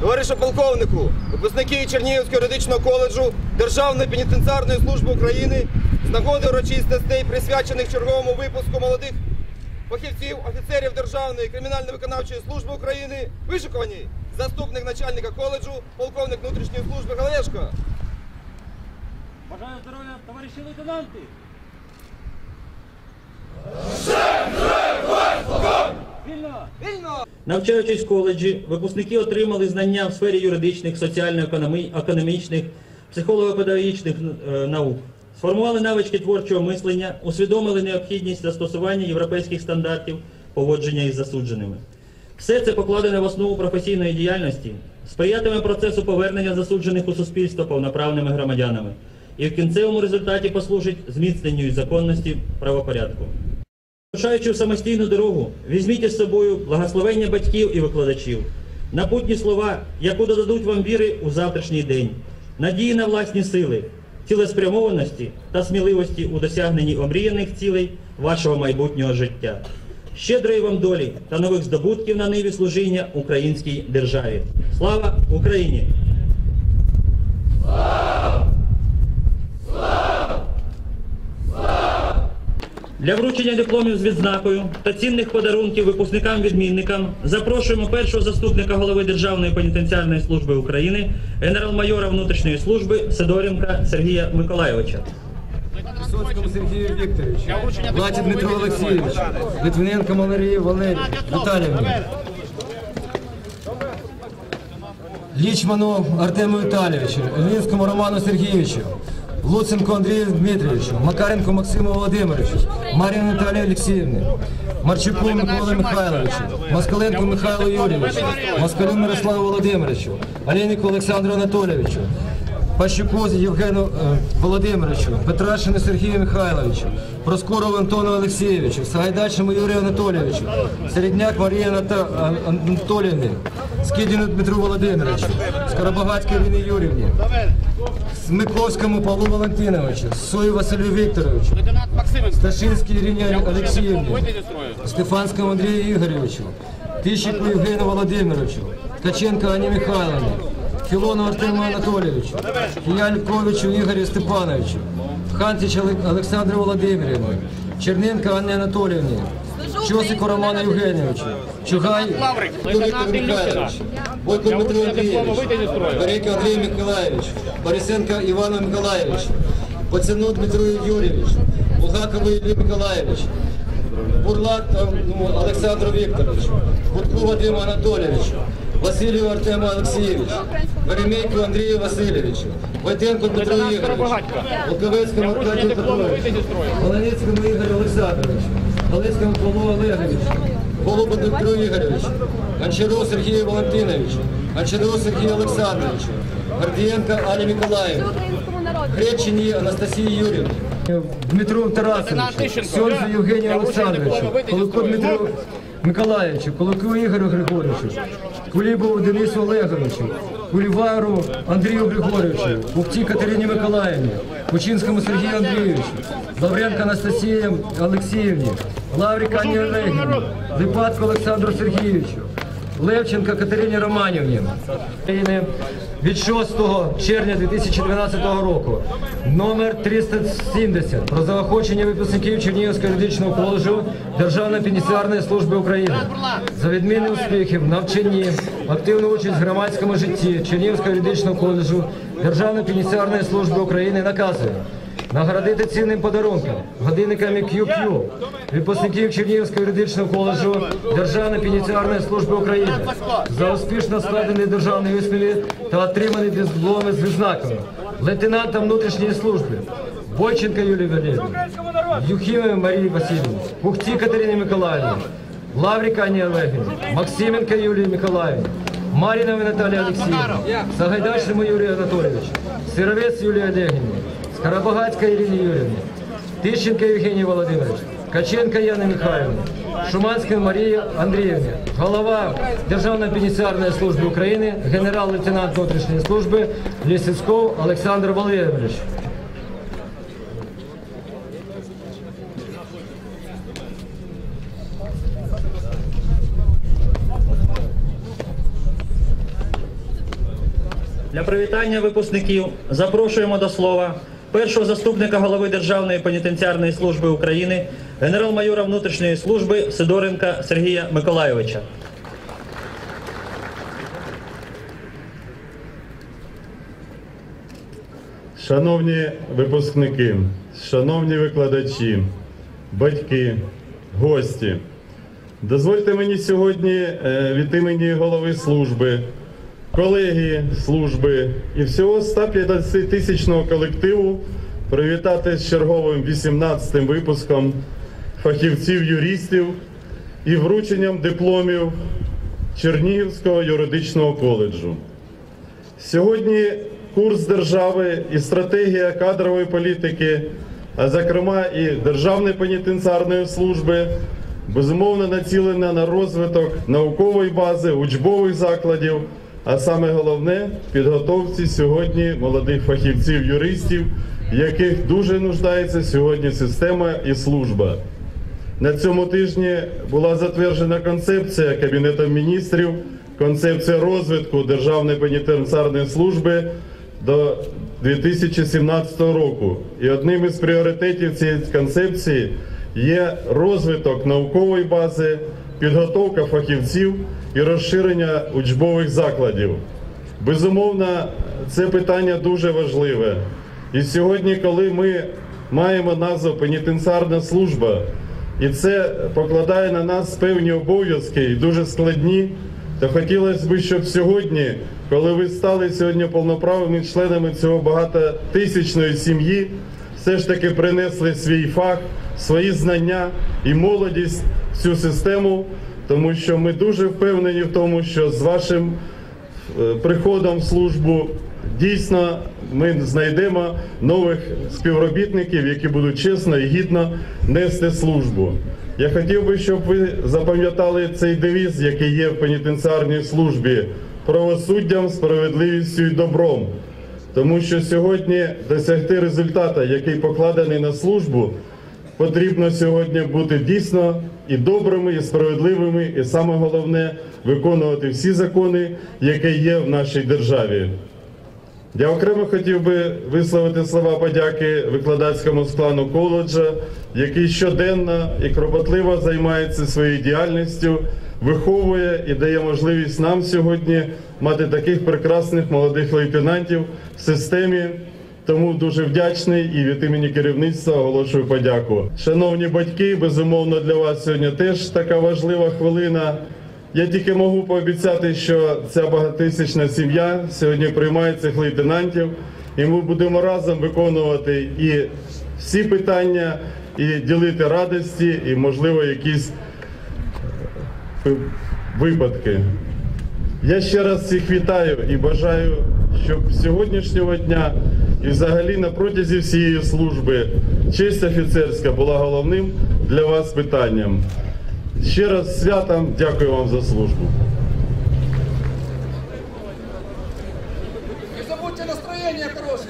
Товаришу полковнику, випускники Чернігівського юридичного коледжу Державної пенітенціарної служби України з нагоди урочистостей, присвячених черговому випуску молодих фахівців, офіцерів Державної кримінально-виконавчої служби України, вишикувані заступник начальника коледжу, полковник внутрішньої служби Галешко. Бажаю здоров'я, товариші лейтенанти! Вільно! Вільно! Навчаючись в коледжі, випускники отримали знання в сфері юридичних, соціально-економічних, психолого-педагогічних е, наук, сформували навички творчого мислення, усвідомили необхідність застосування європейських стандартів поводження із засудженими. Все це покладене в основу професійної діяльності, сприятиме процесу повернення засуджених у суспільство повноправними громадянами і в кінцевому результаті послужить зміцненню законності правопорядку. В самостійну дорогу, візьміть із собою благословення батьків і викладачів, напутні слова, яку додадуть вам віри у завтрашній день, надії на власні сили, цілеспрямованості та сміливості у досягненні омріяних цілей вашого майбутнього життя. Щедрої вам долі та нових здобутків на ниві служіння українській державі. Слава Україні! Для вручення дипломів з відзнакою та цінних подарунків випускникам-відмінникам запрошуємо першого заступника голови Державної пенітенціарної служби України, генерал-майора внутрішньої служби Сидоренка Сергія Миколайовича. Висоцькому Сергію Вікторовичу, Владі Дмитру Олексійовичу, Литвиненко Маларії Валерію Віталіївні, Лічману Артему Віталійовичу, Ілінському Роману Сергійовичу, Луценко Андрію Дмитрійовичу, Макаренко Максиму Володимировичу, Марію Наталію Олексіївні, Марчуку Миколу Михайловичу, Москаленку Михайлу Юрійовичу, Москалю Мирославу Володимировичу, Олейнику Олександру Анатолійовичу, Пащуку Євгену е, Володимировичу, Петрашину Сергію Михайловичу, Проскорову Антону Олексійовичу, Сагайдачному Юрію Анатолійовичу, Середняк Марії Анатоліївні, Скидіну Дмитру Володимировичу, Скоробагатській Ірині Юрівні, Смиковському Павлу Валентиновичу, Сою Василю Вікторовичу, Сташинській Ірині Олексіївні! Стефанському Андрію Ігоровичу, Тищику Євгену Володимировичу, Ткаченко Ані Михайловні, Філону Артему Анатолійовичу, Кіяльковичу Ігорю Степановичу, Хантич Олександру Володимирівну, Черненко Анні Анатоліївні, Чосику Роману Євгенійовичу, Чугай Юрію Михайловичу, Бойко Дмитру Андрійовичу, Береко Андрію Миколаївичу, Борисенко Івану Миколаївичу, Пацану Дмитру Юрійовичу, Булгакову Іллі Миколаївичу, Бурлак ну, Олександру Вікторовичу, Будку Вадиму Анатолійовичу, Василію Артему Олексійовичу, Веремейку Андрію Васильовичу, Войтенку Дмитру Ігоровичу, Луковецькому Аркадію Петровичу, Волоницькому Ігорю Олександровичу, Галицькому Павлу Олеговичу, Голубу Дмитру Ігоровичу, Гончару Сергію Валентиновичу, Гончару Сергію Олександровичу, Гордієнко Алі Миколаївні, Гречині Анастасії Юрівні. Дмитру Тарасовичу, Сьонзу Євгенію Олександровичу, Колоку Дмитру Миколаївичу, Колоку Ігорю Григоровичу, Кулібову Денису Олеговичу, Кулівару Андрію Григоровичу, Бухті Катерині Миколаївні, Кучинському Сергію Андрійовичу, Лавренко Анастасії Олексіївні, Лавріка Анні Олегівні, Липатко Олександру Сергійовичу, Левченка Катерині Романівні. Від 6 червня 2012 року. Номер 370 про заохочення випускників Чернігівського юридичного коледжу Державної пенітенціарної служби України. За відмінні успіхів, навчанні, активну участь в громадському житті Чернігівського юридичного коледжу Державної пенітенціарної служби України наказує Наградити цінним подарунком, годинниками QQ, випускників Чернігівського юридичного коледжу Державної пенітенціарної служби України за успішно складені державні виснові та отримані дипломи з відзнаками лейтенанта внутрішньої служби Бойченка Юлії Валерійовні, Юхімові Марії Васильівні, Пухті Катерині Миколаївні, Лавріка Ані Олегівні, Максименка Юлії Миколаївні, Марінові Наталії Олексіївні, Сагайдачному Юрію Анатолійовичу, Сировець Юлії Олегівні, Скоробагатська Ірині Юрівні, Тищенко Євгеній Володимирович, Каченко Яна Михайлівна, Шуманська Марія Андріївна, голова Державної пенітенціарної служби України, генерал-лейтенант внутрішньої служби Лісицьков Олександр Валерійович. Для привітання випускників запрошуємо до слова першого заступника голови Державної пенітенціарної служби України, генерал-майора внутрішньої служби Сидоренка Сергія Миколайовича. Шановні випускники, шановні викладачі, батьки, гості, дозвольте мені сьогодні е, від імені голови служби, колеги служби і всього 150 тисячного колективу привітати з черговим 18-м випуском фахівців-юристів і врученням дипломів Чернігівського юридичного коледжу. Сьогодні курс держави і стратегія кадрової політики, а зокрема і Державної пенітенціарної служби, безумовно націлена на розвиток наукової бази, учбових закладів, а саме головне підготовці сьогодні молодих фахівців, юристів, в яких дуже нуждається сьогодні система і служба. На цьому тижні була затверджена концепція Кабінетом міністрів, концепція розвитку Державної пенітенціарної служби до 2017 року. І одним із пріоритетів цієї концепції є розвиток наукової бази, підготовка фахівців і розширення учбових закладів. Безумовно, це питання дуже важливе. І сьогодні, коли ми маємо назву пенітенціарна служба, і це покладає на нас певні обов'язки і дуже складні, то хотілося б, щоб сьогодні, коли ви стали сьогодні повноправними членами цього багатотисячної сім'ї, все ж таки принесли свій фах, свої знання і молодість в цю систему, тому що ми дуже впевнені в тому, що з вашим е, приходом в службу дійсно ми знайдемо нових співробітників, які будуть чесно і гідно нести службу. Я хотів би, щоб ви запам'ятали цей девіз, який є в пенітенціарній службі правосуддям, справедливістю і добром. Тому що сьогодні досягти результату, який покладений на службу, потрібно сьогодні бути дійсно і добрими, і справедливими, і саме головне виконувати всі закони, які є в нашій державі. Я окремо хотів би висловити слова подяки викладацькому складу коледжа, який щоденно і кропотливо займається своєю діяльністю, виховує і дає можливість нам сьогодні мати таких прекрасних молодих лейтенантів в системі. Тому дуже вдячний і від імені керівництва оголошую подяку. Шановні батьки, безумовно для вас сьогодні теж така важлива хвилина. Я тільки можу пообіцяти, що ця багатисячна сім'я сьогодні приймає цих лейтенантів, і ми будемо разом виконувати і всі питання, і ділити радості, і можливо якісь е, випадки. Я ще раз всіх вітаю і бажаю, щоб сьогоднішнього дня і взагалі на протязі всієї служби честь офіцерська була головним для вас питанням. Ще раз святом дякую вам за службу. Не забудьте настроєння хороше.